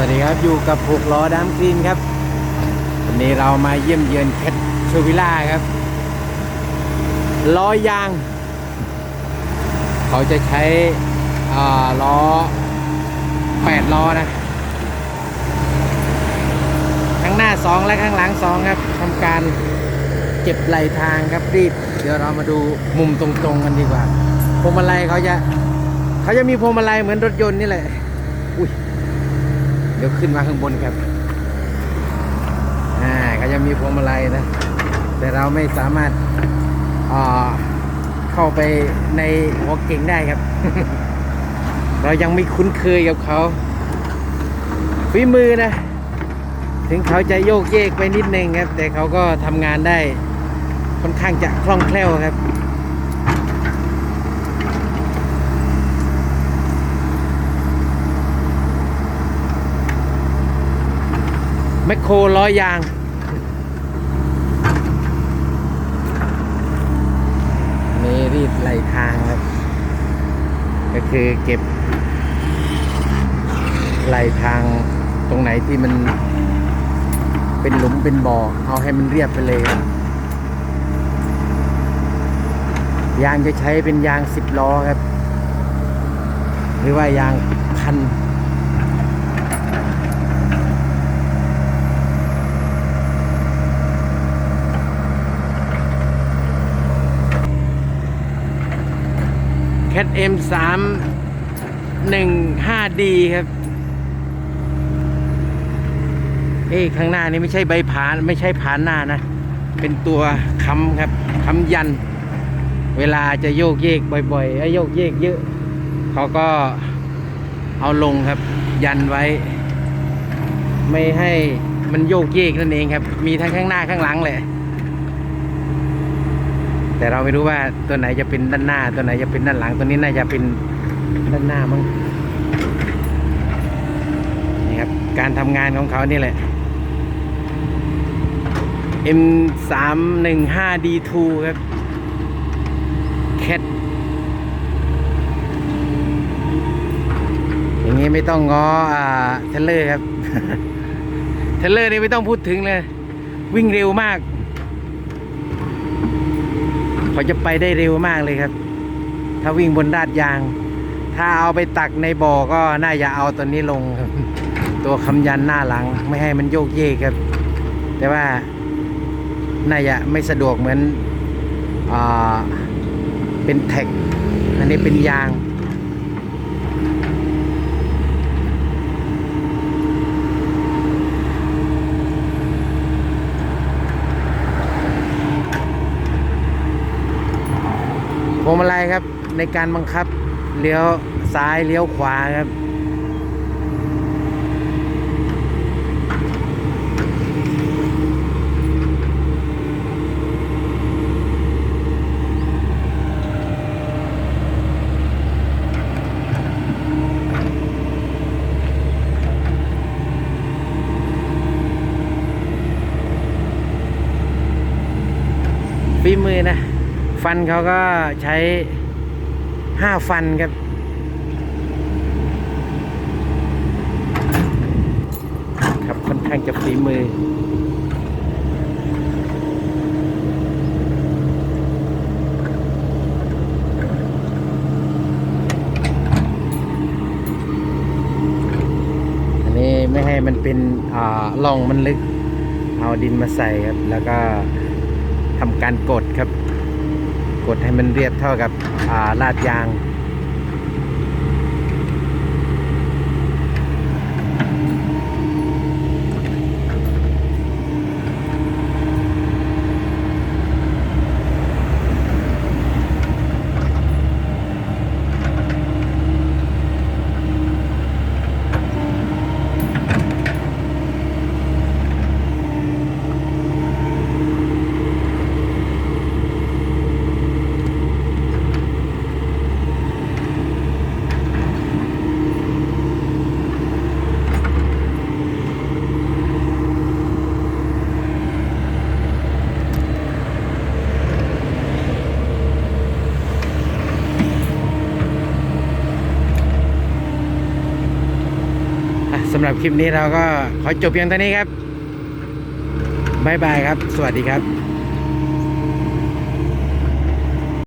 วัสดีครับอยู่กับหกล้อดามกรีนครับ วันนี้เรามาเยี่ยมเยือนแคทชวิล่าครับล้อยาง เขาจะใช้ล้อแปดล้อนะข้างหน้าสองและข้างหลังสองครับทำการเก็บไหลทางครับรีบ เดี๋ยวเรามาดูมุมตรงๆกันดีกว่าพวงมาลัยเขาจะ เขาจะมีพวงมาลัยเหมือนรถยนต์นี่แหละอุ้ย เดี๋ยวขึ้นมาข้างบนครับอ่าเขาจะมีพวงมาลัยนะ แต่เราไม่สามารถอ่าเข้าไปในหัวเก่งได้ครับ เรายังไม่คุ้นเคยกับเขาฝีมือนะ ถึงเขาจะโยกเยกไปนิดนึงครับ แต่เขาก็ทำงานได้ค่อนข้างจะคล่องแคล่วครับ แมคโครล้อยาง นี่รีดไหลทางครับ ก็คือเก็บไหลทางตรงไหนที่มันเป็นหลุมเป็นบ่อเอาให้มันเรียบไปเลยครับยางจะใช้เป็นยางสิบล้อครับ หรือว่ายางพัน งห้าดีครับ เอ้ข้างหน้านี่ไม่ใช่ใบผานไม่ใช่ผานหน้านะ เป็นตัวค้ำครับค้ำยัน เวลาจะโยกเยกบ่อยๆไอ้โยกเยกเยอะ เขาก็เอาลงครับ ยันไว้ ไม่ให้มันโยกเยกนั่นเองครับ มีทั้งข้างหน้าข้างหลังแหละ แต่เราไม่รู้ว่าตัวไหนจะเป็นด้านหน้า ตัวไหนจะเป็นด้านหลังตัวนี้น่าจะเป็นด้านหน้ามั้งนี่ครับการทำงานของเขานี่แหละ M 3 1 5 D2 ครับแคทอย่างนี้ไม่ต้องง้ออ่าเทเลอร์ครับ เทเลอร์นี่ไม่ต้องพูดถึงเลย วิ่งเร็วมาก เขาจะไปได้เร็วมากเลยครับ ถ้าวิ่งบนดาดยาง ถ้าเอาไปตักในบ่อก็น่าจะเอาตัวนี้ลงครับ ตัวคำยันหน้าหลังไม่ให้มันโยกเยกครับ แต่ว่าน่าจะไม่สะดวกเหมือนอเป็นแท็ก อันนี้เป็นยาง พวงมาลัยครับ ในการบังคับเลี้ยวซ้ายเลี้ยวขวาครับฝีมือนะ ฟันเขาก็ใช้ ห้าฟันครับ ครับค่อนข้างจะฝีมือ อันนี้ไม่ให้มันเป็นอ่าร่องมันลึก เอาดินมาใส่ครับ แล้วก็ทำการกดครับ กดให้มันเรียบเท่ากับาลาดยาง สำหรับคลิปนี้เราก็ขอจบเพียงเท่านี้ครับบายบายครับ สวัสดีครับ